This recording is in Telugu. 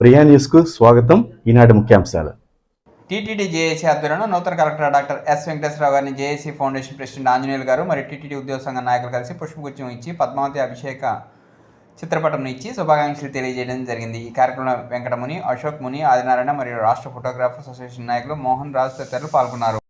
ప్రియా న్యూస్కు స్వాగతం. ఈనాటి ముఖ్యాంశాలు. టీటీడీ జేఏసీ ఆధ్వర్యంలో నూతన కలెక్టర్ డాక్టర్ ఎస్ వెంకటేశ్వరరావు గారిని జేఏసీ ఫౌండేషన్ ప్రెసిడెంట్ ఆంజనేయులు గారు మరియు టీటీడీ ఉద్యోగ సంఘ నాయకులు కలిసి పుష్పగుచ్చం ఇచ్చి పద్మావతి అభిషేక చిత్రపటం ఇచ్చి శుభాకాంక్షలు తెలియజేయడం జరిగింది. ఈ కార్యక్రమంలో వెంకటముని అశోక్ ముని ఆదినారాయణ మరియు రాష్ట్ర ఫోటోగ్రాఫర్స్ అసోసియేషన్ నాయకులు మోహన్ రాజ్ తదితరులు పాల్గొన్నారు.